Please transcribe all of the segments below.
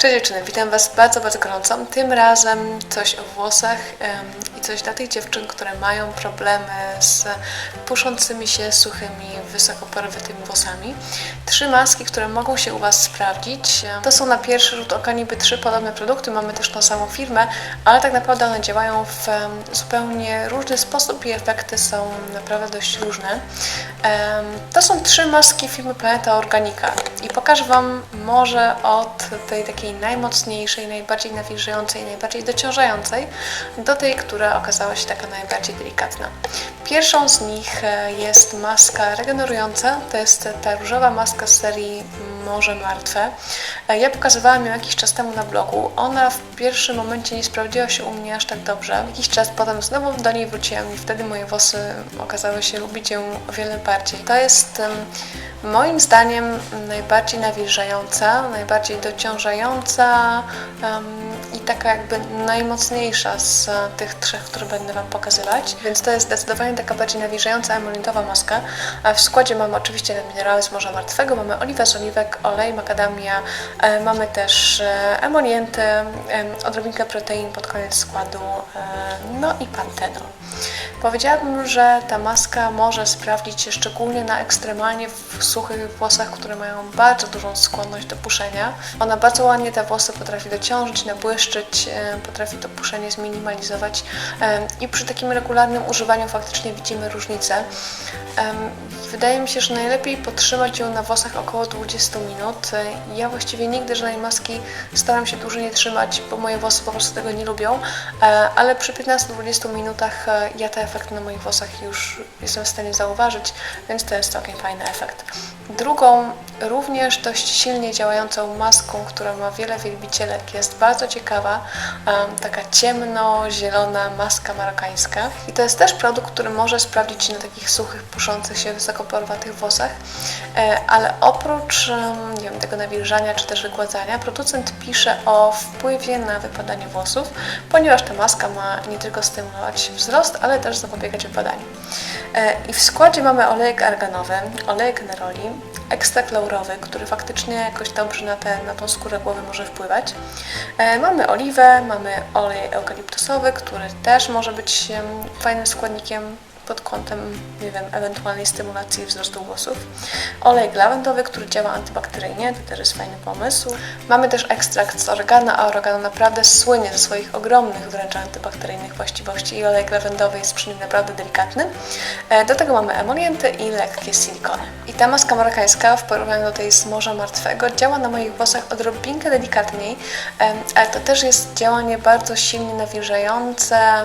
Cześć dziewczyny, witam Was bardzo, bardzo gorąco. Tym razem coś o włosach em, i coś dla tych dziewczyn, które mają problemy z puszącymi się, suchymi, wysokoporwytymi włosami. Trzy maski, które mogą się u Was sprawdzić. To są na pierwszy rzut oka niby trzy podobne produkty, mamy też tą samą firmę, ale tak naprawdę one działają w zupełnie różny sposób i efekty są naprawdę dość różne. Em, To są trzy maski firmy Planeta Organika i pokażę Wam może od tej takiej najmocniejszej, najbardziej nawilżającej, najbardziej dociążającej do tej, która okazała się taka najbardziej delikatna. Pierwszą z nich e, jest maska regenerująca, to jest ta różowa maska z serii Morze Martwe. E, Ja pokazywałam ją jakiś czas temu na blogu. Ona w pierwszym momencie nie sprawdziła się u mnie aż tak dobrze. Jakiś czas potem znowu do niej wróciłam i wtedy moje włosy okazały się lubić ją o wiele bardziej. To jest moim zdaniem najbardziej nawilżająca, najbardziej dociążająca i taka jakby najmocniejsza z tych trzech, które będę Wam pokazywać. Więc to jest zdecydowanie taka bardziej nawilżająca emolientowa maska. W składzie mamy oczywiście minerały z Morza Martwego, mamy oliwę z oliwek, olej, makadamia, e, mamy też e, emolienty, em, odrobinkę protein pod koniec składu, e, no i pantenol. Powiedziałabym, że ta maska może sprawdzić się szczególnie na ekstremalnie suchych włosach, które mają bardzo dużą skłonność do puszenia. Ona bardzo ładnie te włosy potrafi dociążyć, nabłyszczyć, e, potrafi to puszenie zminimalizować e, i przy takim regularnym używaniu faktycznie widzimy różnicę. Wydaje mi się, że najlepiej podtrzymać ją na włosach około 20 minut. E, Ja właściwie nigdy żadnej maski staram się dłużej nie trzymać, bo moje włosy po prostu tego nie lubią, ale przy 15-20 minutach ja te efekty na moich włosach już jestem w stanie zauważyć, więc to jest całkiem fajny efekt. Drugą, również dość silnie działającą maską, która ma wiele wielbicielek, jest bardzo ciekawa, taka ciemno-zielona maska marokańska. I to jest też produkt, który może sprawdzić się na takich suchych, puszących się, wysokoporwatych włosach, e, ale oprócz nie wiem, tego nawilżania czy też wygładzania, producent pisze o wpływie na wypadanie włosów, ponieważ ta maska ma nie tylko stymulować wzrost, ale też zapobiegać wypadaniu. E, I w składzie mamy olejek arganowy, olejek neroli, ekstrakt laurowy, który faktycznie jakoś dobrze na, na tą skórę głowy może wpływać. E, Mamy oliwę, mamy olej eukaliptusowy, który też może być fajnym składnikiem pod kątem, nie wiem, ewentualnej stymulacji wzrostu włosów. Olej lawendowy, który działa antybakteryjnie, to też jest fajny pomysł. Mamy też ekstrakt z oregano, a oregano naprawdę słynie ze swoich ogromnych wręcz antybakteryjnych właściwości i olej lawendowy jest przy nim naprawdę delikatny. E, Do tego mamy emolienty i lekkie silikony. I ta maska marokańska w porównaniu do tej z Morza Martwego działa na moich włosach odrobinkę delikatniej, ale to też jest działanie bardzo silnie nawilżające,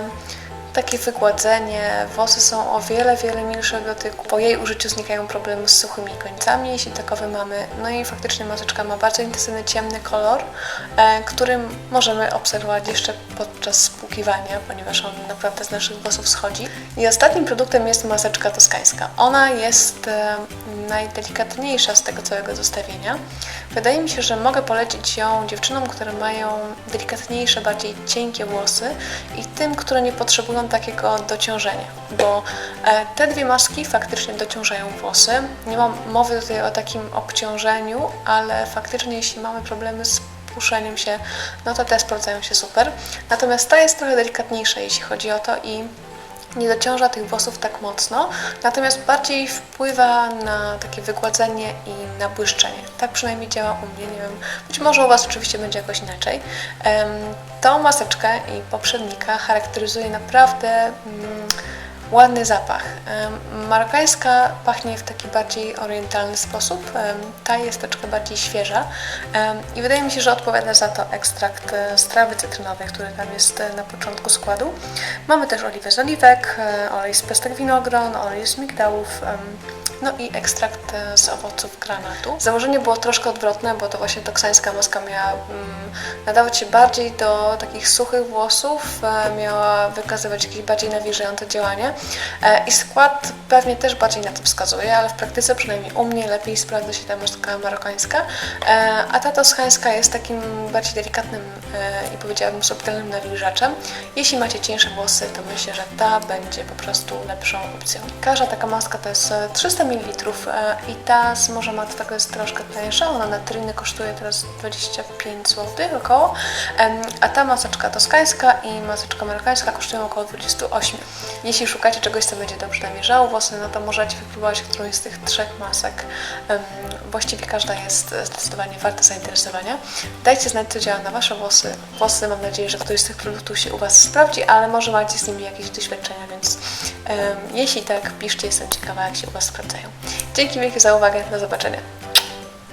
takie wygładzenie, włosy są o wiele, wiele milszego dotyku. Po jej użyciu znikają problemy z suchymi końcami, jeśli takowe mamy. No i faktycznie maseczka ma bardzo intensywny, ciemny kolor, e, który możemy obserwować jeszcze podczas spłukiwania, ponieważ on naprawdę z naszych włosów schodzi. I ostatnim produktem jest maseczka toskańska. Ona jest e, najdelikatniejsza z tego całego zestawienia. Wydaje mi się, że mogę polecić ją dziewczynom, które mają delikatniejsze, bardziej cienkie włosy i tym, które nie potrzebują takiego dociążenia, bo e, te dwie maski faktycznie dociążają włosy. Nie mam mowy tutaj o takim obciążeniu, ale faktycznie jeśli mamy problemy z puszeniem się, no to te sprawdzają się super. Natomiast ta jest trochę delikatniejsza, jeśli chodzi o to i nie dociąża tych włosów tak mocno, natomiast bardziej wpływa na takie wygładzenie i na błyszczenie. Tak przynajmniej działa u mnie, nie wiem, być może u Was oczywiście będzie jakoś inaczej. Tą maseczkę i poprzednika charakteryzuje naprawdę mm, ładny zapach. Marokańska pachnie w taki bardziej orientalny sposób, ta jest troszkę bardziej świeża i wydaje mi się, że odpowiada za to ekstrakt e, z trawy cytrynowej, który tam jest e, na początku składu. Mamy też oliwę z oliwek, e, olej z pestek winogron, olej z migdałów, no i ekstrakt e, z owoców granatu. Założenie było troszkę odwrotne, bo to właśnie toksańska maska miała mm, nadawać się bardziej do takich suchych włosów, e, miała wykazywać jakieś bardziej nawilżające działanie e, i skład pewnie też bardziej na to wskazuje, ale w praktyce przynajmniej u mnie lepiej sprawdza się ta maska marokańska, e, a ta toskańska jest takim bardziej delikatnym e, i powiedziałabym subtelnym nawilżaczem. Jeśli macie cieńsze włosy, to myślę, że ta będzie po prostu lepszą opcją. Każda taka maska to jest e, 300 ml e, i ta z Morza Martwego jest troszkę tańsza, ona na Tryny kosztuje teraz 25 zł około, a ta maseczka toskańska i maseczka amerykańska kosztują około 28. Jeśli szukacie czegoś, co będzie dobrze namierzało włosy, no to możecie wypróbować którąś z tych trzech masek. Właściwie każda jest zdecydowanie warta zainteresowania. Dajcie znać, co działa na Wasze włosy. Włosy, mam nadzieję, że któryś z tych produktów się u Was sprawdzi, ale może macie z nimi jakieś doświadczenia, więc jeśli tak, piszcie, jestem ciekawa, jak się u Was Dzięki wielkie za uwagę, do zobaczenia.